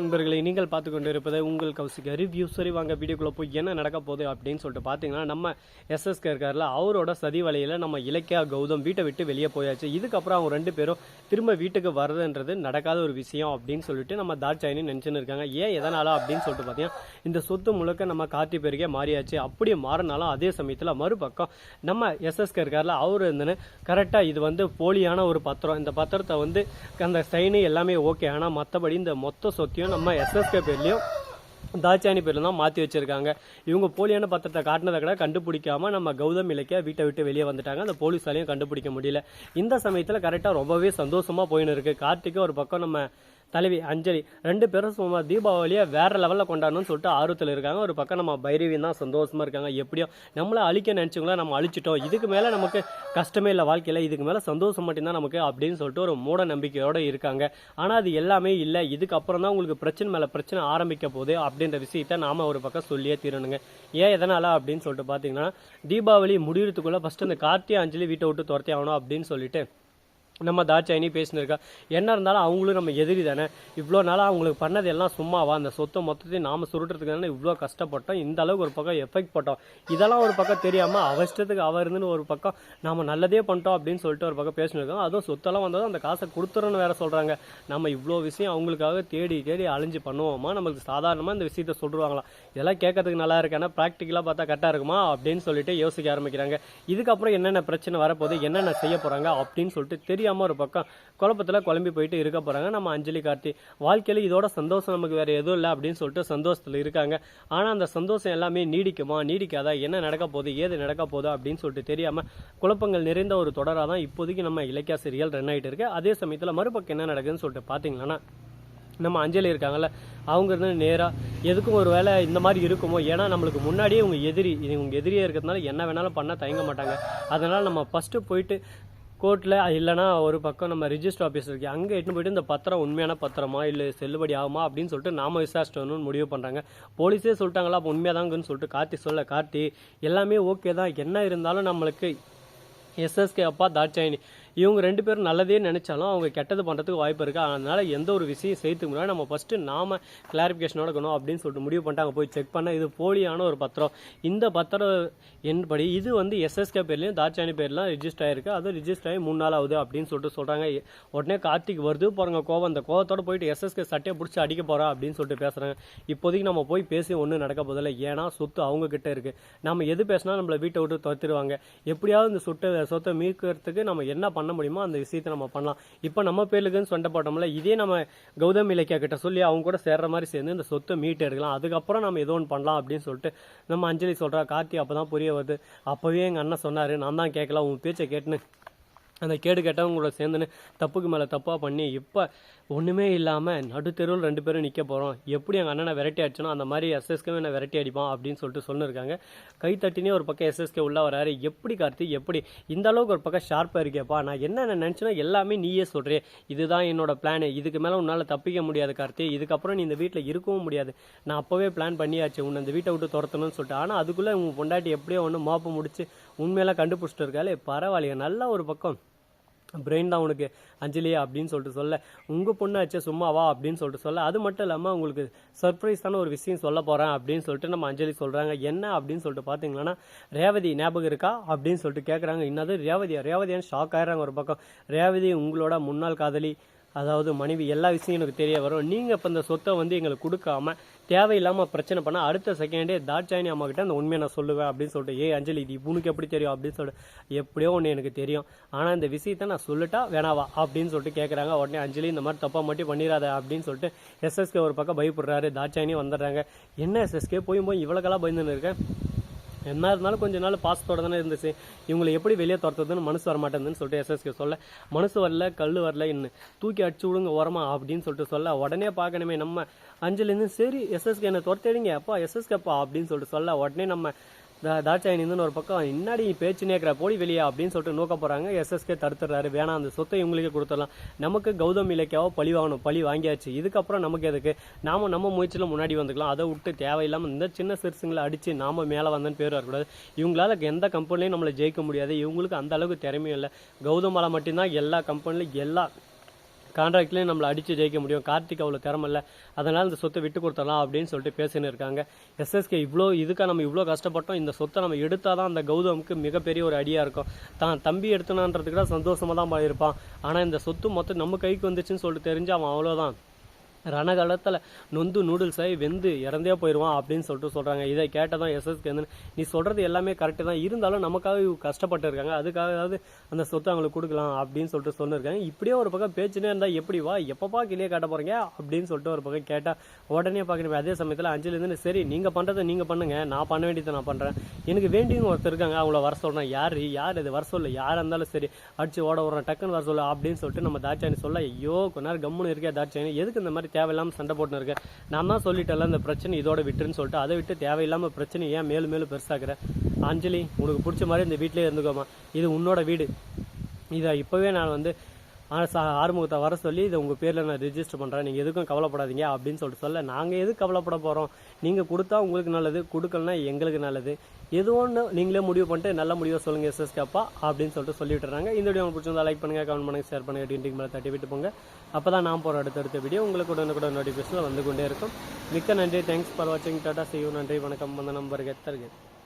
நண்பர்களை நீங்கள் பார்த்து கொண்டு இருப்பதை உங்கள் கௌசிக ரிவ்யூ சரி வாங்க வீடியோக்குள்ளே போய் என்ன நடக்க போகுது அப்படின்னு சொல்லிட்டு பார்த்தீங்கன்னா நம்ம எஸ்எஸ்கே இருக்கார்ல அவரோட சதி வலையில் நம்ம இலக்கியா கௌதம் வீட்டை விட்டு வெளியே போயாச்சு. இதுக்கப்புறம் அவங்க ரெண்டு பேரும் திரும்ப வீட்டுக்கு வர்றதுன்றது நடக்காத ஒரு விஷயம் அப்படின்னு சொல்லிட்டு நம்ம தாட்சாயினி நினச்சின்னு இருக்காங்க. ஏன் எதனால அப்படின்னு சொல்லிட்டு பார்த்தீங்கன்னா இந்த சொத்து முழுக்க நம்ம கார்த்தி பேருக்கே மாறியாச்சு. அப்படியே மாறினாலும் அதே சமயத்தில் மறுபக்கம் நம்ம எஸ்எஸ்கே இருக்கார்ல அவர் இருந்துன்னு கரெக்டாக இது வந்து போலியான ஒரு பத்திரம். இந்த பத்திரத்தை வந்து அந்த சைனு எல்லாமே ஓகே ஆனால் மற்றபடி இந்த மொத்த சொத்தையும் நம்ம எஸ்எஸ்கே பேர்லேயும் தாட்சாயணி பேரில் தான் மாற்றி வச்சிருக்காங்க. இவங்க போலியான பத்திரத்தை காட்டினதை கூட கண்டுபிடிக்காம நம்ம கௌதம் இலக்கியா வீட்டை விட்டு வெளியே வந்துட்டாங்க. அந்த போலீஸாலையும் கண்டுபிடிக்க முடியல. இந்த சமயத்தில் கரெக்டாக ரொம்பவே சந்தோஷமா போயின்னு இருக்கு. கார்த்திக்கு ஒரு பக்கம் நம்ம தலைவி அஞ்சலி ரெண்டு பேரும் சும்மா தீபாவளியை வேற லெவலில் கொண்டாடணும்னு சொல்லிட்டு ஆர்வத்தில் இருக்காங்க. ஒரு பக்கம் நம்ம பைரவியும் தான் சந்தோஷமா இருக்காங்க. எப்படியோ நம்மளை அழிக்க நினச்சிங்களா நம்ம அழிச்சிட்டோம். இதுக்கு மேலே நமக்கு கஷ்டமே இல்லை வாழ்க்கையில். இதுக்கு மேலே சந்தோஷம் மட்டும்தான் நமக்கு அப்படின்னு சொல்லிட்டு ஒரு மூட நம்பிக்கையோடு இருக்காங்க. ஆனால் அது எல்லாமே இல்லை. இதுக்கப்புறம் தான் உங்களுக்கு பிரச்சனை மேலே பிரச்சனை ஆரம்பிக்க போகுது அப்படின்ற விஷயத்த நாம ஒரு பக்கம் சொல்லியே தீரணுங்க. ஏன் எதனால அப்படின்னு சொல்லிட்டு பார்த்தீங்கன்னா தீபாவளி முடிகிறதுக்குள்ளே ஃபஸ்ட்டு அந்த கார்த்திகை அஞ்சலி வீட்டை விட்டு துரத்தி ஆகணும் அப்படின்னு சொல்லிட்டு நம்ம தாட்சாயினி பேசினிருக்கா. என்ன இருந்தாலும் அவங்களும் நம்ம எதிரி தானே. இவ்வளோ நாளாக அவங்களுக்கு பண்ணது எல்லாம் சும்மாவா? அந்த சொத்தை மொத்தத்தையும் நாம் சுருட்டுறதுக்கு தானே இவ்வளோ கஷ்டப்பட்டோம். இந்த அளவுக்கு ஒரு பக்கம் எஃபெக்ட் பட்டோம். இதெல்லாம் ஒரு பக்கம் தெரியாமல் அவஷ்டத்துக்கு அவர் அவ இருந்துன்னு ஒரு பக்கம் நம்ம நல்லதே பண்ணிட்டோம் அப்படின்னு சொல்லிட்டு ஒரு பக்கம் பேசினிருக்கோம். அதுவும் சொத்தெல்லாம் வந்ததும் அந்த காசை கொடுத்துறோன்னு வேற சொல்கிறாங்க நம்ம இவ்வளோ விஷயம் அவங்களுக்காக தேடி தேடி அழிஞ்சு பண்ணுவோமா? நம்மளுக்கு சாதாரணமாக இந்த விஷயத்த சொல்லுவாங்களாம் இதெல்லாம் கேட்கறதுக்கு நல்லா இருக்கு. ஆனால் ப்ராக்டிக்கலாக பார்த்தா கரெக்டாக இருக்குமா அப்படின்னு சொல்லிட்டு யோசிக்க ஆரம்பிக்கிறாங்க. இதுக்கப்புறம் என்னென்ன பிரச்சனை வரப்போகுது என்னென்ன செய்ய போகிறாங்க அப்படின்னு சொல்லிட்டு தெரியாமல் ஒரு பக்கம் குழப்பத்தில் குழம்பி போயிட்டு இருக்க போகிறாங்க நம்ம அஞ்சலி கார்த்தி வாழ்க்கையில் இதோட சந்தோஷம் நமக்கு வேறு எதுவும் இல்லை அப்படின்னு சொல்லிட்டு சந்தோஷத்தில் இருக்காங்க. ஆனால் அந்த சந்தோஷம் எல்லாமே நீடிக்குமா நீடிக்காதா என்ன நடக்க போகுது ஏது நடக்க போகுது அப்படின்னு சொல்லிட்டு தெரியாமல் குழப்பங்கள் நிறைந்த ஒரு தொடராக தான் இப்போதைக்கு நம்ம இலக்கிய சீரியல் ரன் ஆகிட்டு இருக்கு. அதே சமயத்தில் மறுபக்கம் என்ன நடக்குதுன்னு சொல்லிட்டு பார்த்தீங்கன்னா நம்ம அஞ்சலி இருக்காங்கல்ல அவங்க இருந்து நேராக எதுக்கும் ஒரு வேலை இந்த மாதிரி இருக்குமோ? ஏன்னா நம்மளுக்கு முன்னாடியே இவங்க எதிரி இவங்க எதிரியே இருக்கிறதுனால என்ன வேணாலும் பண்ண தயங்க மாட்டாங்க. அதனால் நம்ம ஃபஸ்ட்டு போயிட்டு கோர்ட்டில் இல்லைனா ஒரு பக்கம் நம்ம ரிஜிஸ்டர் ஆஃபீஸ் இருக்கு. அங்கே எட்டுன்னு போயிட்டு இந்த பத்திரம் உண்மையான பத்திரமா இல்லை செல்லுபடி ஆகுமா அப்படின்னு சொல்லிட்டு நாம விசாரிச்சுட்டு முடிவு பண்ணுறாங்க போலீஸே சொல்லிட்டாங்களா அப்போ உண்மையாதாங்கன்னு சொல்லிட்டு கார்த்தி சொல்ல கார்த்தி எல்லாமே ஓகே தான். என்ன இருந்தாலும் நம்மளுக்கு எஸ்எஸ்கே அப்பா தாட்சாயினி இவங்க ரெண்டு பேரும் நல்லதே நினச்சாலும் அவங்க கெட்டது பண்ணுறதுக்கு வாய்ப்பு இருக்குது அதனால் எந்த ஒரு விஷயம் செய்யறதுக்கு முன்னாடி நம்ம ஃபஸ்ட்டு நாம கிளாரிஃபிகேஷனோட இருக்கணும் அப்படின்னு சொல்லிட்டு முடிவு பண்ணிட்டாங்க போய் செக் பண்ண இது போலியான ஒரு பத்திரம். இந்த பத்திரம் என்படி இது வந்து எஸ்எஸ்கே பேர்லையும் தாட்சாயணி பேர்லாம் ரிஜிஸ்டர் ஆயிருக்கு. அது ரிஜிஸ்டர் ஆகி மூணு நாள் ஆகுது அப்படின்னு சொல்லிட்டு சொல்கிறாங்க உடனே கார்த்திக் வருது பாருங்க கோவம் அந்த கோவத்தோட போயிட்டு எஸ்எஸ்கே சட்டையை பிடிச்சி அடிக்க போகிறா அப்படின்னு சொல்லிட்டு பேசுகிறாங்க இப்போதைக்கு நம்ம போய் பேசி ஒன்றும் நடக்க போதில்லை ஏன்னா சொத்து அவங்க கிட்ட இருக்குது நம்ம எது பேசினா நம்மளை வீட்டை விட்டு துரத்திடுவாங்க. எப்படியாவது இந்த சொத்தை சொத்தை மீட்கிறதுக்கு நம்ம என்ன பண்ண முடியுமோ அந்த விஷயத்தை நம்ம பண்ணலாம். இப்போ நம்ம பேருக்குன்னு சொண்டை போட்டோம்ல இதே நம்ம கௌதம் இலக்கியா கிட்ட சொல்லி அவங்க கூட சேர்ற மாதிரி சேர்ந்து இந்த சொத்தை மீட்டு எடுக்கலாம். அதுக்கப்புறம் நம்ம ஏதோ ஒன்று பண்ணலாம் அப்படின்னு சொல்லிட்டு நம்ம அஞ்சலி சொல்கிறா கார்த்தி அப்பதான் புரிய வருது. அப்பவே எங்கள் அண்ணன் சொன்னார் நான் தான் கேட்கல உன் பேச்சை கேட்டுன்னு. அந்த கேடு கேட்டவங்களோட சேர்ந்துன்னு தப்புக்கு மேலே தப்பாக பண்ணி இப்போ ஒன்றுமே இல்லாமல் நடுத்தெருவில் ரெண்டு பேரும் நிற்க போகிறோம் எப்படி எங்கள் அண்ணனை விரட்டி அடிச்சனோ அந்த மாதிரி எஸ்எஸ்கே என்ன விரட்டி அடிப்பான் அப்படின்னு சொல்லிட்டு சொல்லியிருக்காங்க கை தட்டினே ஒரு பக்கம் எஸ்எஸ்கே உள்ள வராரு. எப்படி கார்த்தி? எப்படி? இந்த அளவுக்கு ஒரு பக்கம் ஷார்ப்பாக இருக்கேப்பா நான் என்னென்ன நினச்சேன்னா எல்லாமே நீயே சொல்கிறே இதுதான் என்னோட பிளான் இதுக்கு மேலே உன்னால் தப்பிக்க முடியாது கார்த்தி. இதுக்கப்புறம் நீ இந்த வீட்டில் இருக்கவும் முடியாது. நான் அப்போவே பிளான் பண்ணியாச்சு. உன்னை இந்த வீட்டை விட்டு துரத்தணும்னு சொல்லிட்டு. ஆனால் அதுக்குள்ளே உன் பொண்டாட்டி எப்படியோ ஒன்று மாப்பு முடிச்சு உண்மையெல்லாம் கண்டுபிடிச்சிட்டு இருக்காளே. பரவாயில்லையே. நல்ல ஒரு பக்கம். பிரெயின் தான் உனக்கு. அஞ்சலி அப்படின்னு சொல்லிட்டு சொல்ல. உங்கள் பொண்ணாச்சே சும்மா வா அப்படின்னு சொல்லிட்டு சொல்ல. அது மட்டும் இல்லாமல் உங்களுக்கு சர்ப்ரைஸான ஒரு விஷயம் சொல்ல போகிறேன் அப்படின்னு சொல்லிட்டு நம்ம அஞ்சலி சொல்கிறாங்க என்ன அப்படின்னு சொல்லிட்டு பார்த்தீங்கன்னா ரேவதி ஞாபகம் இருக்கா அப்படின்னு சொல்லிட்டு கேட்குறாங்க என்னது? ரேவதியா ரேவதியான்னு ஷாக் ஆகிறாங்க ஒரு பக்கம். ரேவதி உங்களோட முன்னாள் காதலி அதாவது மனைவி எல்லா விஷயம் எனக்கு தெரிய வரும். நீங்கள் இப்போ இந்த சொத்தை வந்து எங்களுக்கு கொடுக்காம தேவையில்லாமல் பிரச்சனை பண்ணால் அடுத்த செகண்டே தாட்சாயினி அம்மா கிட்ட அந்த உண்மையை நான் சொல்லுவேன் அப்படின்னு சொல்லிட்டு ஏ அஞ்சலி இது உனக்கு எப்படி தெரியும்? அப்படின்னு சொல்லிட்டு எப்படியோ ஒன்று எனக்கு தெரியும். ஆனால் இந்த விஷயத்தை நான் சொல்லிட்டா வேணாவா அப்படின்னு சொல்லிட்டு கேட்குறாங்க உடனே அஞ்சலி இந்த மாதிரி தப்பாக மட்டும் பண்ணிடாத அப்படின்னு சொல்லிட்டு எஸ்எஸ்கே ஒரு பக்கம் பயப்படுறாரு. தாட்சாயினி வந்துடுறாங்க. என்ன எஸ்எஸ்கே போய் போய் இவ்வளோக்கெல்லாம் பயந்துன்னு இருக்கேன் என்ன இருந்தாலும் கொஞ்ச நாள் பாசத்தோட தானே இருந்துச்சு. இவங்களை எப்படி வெளியே துரத்துறதுன்னு மனசு வர மாட்டேங்குதுன்னு சொல்லிட்டு எஸ்எஸ்கே சொல்ல மனசு வரல கல் வரல இன்னும் தூக்கி அடிச்சு விடுங்க உரமா அப்படின்னு சொல்லிட்டு சொல்ல உடனே பார்க்கணுமே நம்ம அஞ்சலிருந்து சரி எஸ்எஸ்கே என்ன துரத்திடுங்க அப்பா எஸ்எஸ்கேப்பா அப்படின்னு சொல்லிட்டு சொல்ல உடனே நம்ம தா- ஒரு பக்கம் இன்னாடி பேச்சு நேக்கிற போடி வெளியா அப்படின்னு சொல்லிட்டு நோக்க போறாங்க. எஸ்எஸ்கே தடுத்துறாரு. வேணாம் அந்த சொத்தை இவங்களுக்கு கொடுத்துடலாம். நமக்கு கௌதம் இலக்கியாவோ பழி வாங்கணும். பழி வாங்கியாச்சு. இதுக்கப்புறம் நமக்கு எதுக்கு? நாம நம்ம முயற்சியில் முன்னாடி வந்துக்கலாம். அதை விட்டு தேவையில்லாம இந்த சின்ன சிறுசுங்களை அடிச்சு நாம மேல வந்தேன்னு பேர் வரக்கூடாது. இவங்களால எந்த கம்பெனிலையும் நம்மளை ஜெயிக்க முடியாது. இவங்களுக்கு அந்த அளவுக்கு திறமையும் இல்லை. கௌதமால மட்டும்தான் எல்லா கம்பெனிலும் எல்லா கான்ட்ராக்ட்லேயும் நம்மளை அடித்து ஜெயிக்க முடியும். கார்த்திக் அவ்வளோ திறமில்ல அதனால் இந்த சொத்தை விட்டு கொடுத்துடலாம் அப்படின்னு சொல்லிட்டு பேசின்னு இருக்காங்க. எஸ்எஸ்கே இவ்வளோ இதுக்காக நம்ம இவ்வளோ கஷ்டப்பட்டோம். இந்த சொத்தை நம்ம எடுத்தால் தான் அந்த கௌதமுக்கு மிகப்பெரிய ஒரு அடியாக இருக்கும். தான் தம்பி எடுத்தனான்றதுக்கு தான் சந்தோஷமாக தான் இருப்பான் ஆனால் இந்த சொத்து மொத்தம் நம்ம கைக்கு வந்துச்சுன்னு சொல்லிட்டு தெரிஞ்சு அவன் அவ்வளோதான் ரணகாலத்தில் நொந்து நூடுல்ஸ் ஆகி வெந்து இறந்தே போயிடுவான் அப்படின்னு சொல்லிட்டு சொல்கிறாங்க இதை கேட்டதான் எஸ்எஸ்கே வந்து நீ சொல்கிறது எல்லாமே கரெக்டு தான். இருந்தாலும் நமக்காக கஷ்டப்பட்டு இருக்காங்க அதுக்காகவாவது அந்த சொத்தை அவங்களுக்கு கொடுக்கலாம் அப்படின்னு சொல்லிட்டு சொல்லியிருக்காங்க இப்படியே ஒரு பக்கம் பேச்சுனே இருந்தால் எப்படி வா? எப்பப்பா கிளியே காட்ட போகிறீங்க அப்படின்னு சொல்லிட்டு ஒரு பக்கம் கேட்டால் உடனே பார்க்கணும். அதே சமயத்தில் அஞ்சலிருந்து சரி நீங்கள் பண்ணுறதை நீங்கள் பண்ணுங்கள் நான் பண்ண வேண்டியதை நான் பண்ணுறேன் எனக்கு வேண்டியவங்க ஒருத்தர் இருக்காங்க. அவங்கள வர சொல்கிறேன் யார்? யார்? இது வர சொல்ல. யாராக இருந்தாலும் சரி அடிச்சு ஓட விட்றேன். டக்குன்னு வர சொல்ல அப்படின்னு சொல்லிட்டு நம்ம தாட்சாயணி சொல்ல ஐயோ கொஞ்ச நேரம் கம்முன்னு இருக்கே தாட்சாயணி. எதுக்கு இந்த மாதிரி தேவையில்லாமல் சண்டை போட்டுன்னு இருக்க நான் தான் சொல்லிட்டேன்ல இந்த பிரச்சனை இதோட விட்டுருன்னு சொல்லிட்டு அதை விட்டு தேவையில்லாமல் பிரச்சனை ஏன் மேலும் மேலும் பெருசாக்குற? அஞ்சலி உனக்கு பிடிச்ச மாதிரி இந்த வீட்டிலே இருந்துக்கோமா இது உன்னோட வீடு. இதை இப்போவே நான் வந்து ஆறுமுகத்தை வர சொல்லி இதை உங்கள் பேரில் நான் ரிஜிஸ்டர் பண்ணுறேன் நீங்கள் எதுக்கும் கவலைப்படாதீங்க அப்படின்னு சொல்லிட்டு சொல்ல நாங்கள் எதுக்கு கவலைப்பட போகிறோம் நீங்கள் கொடுத்தா உங்களுக்கு நல்லது கொடுக்கலனா எங்களுக்கு நல்லது. எது ஒன்று நீங்களே முடிவு பண்ணிட்டு நல்ல முடிவை சொல்லுங்கள் எஸ்எஸ் கேப்பா அப்படின்னு சொல்லிட்டு சொல்லிவிட்டுறாங்க இந்த வீடியோ உங்களுக்கு பிடிச்சிருந்தா லைக் பண்ணுங்கள் கமெண்ட் பண்ணுங்கள் ஷேர் பண்ணுங்கள் டிண்டிங் மேலே தட்டி விட்டு போங்க. அப்போ தான் நான் போகிற அடுத்தடுத்த வீடியோ உங்களுக்கு உடனே கூட நோட்டிஃபிகேஷனில் வந்து கொண்டே இருக்கும். மிக்க நன்றி. தேங்க்ஸ் ஃபார் வாட்சிங் டாட்டா செய்யும் நன்றி வணக்கம். வந்த நம்பருக்கு தருகிறேன்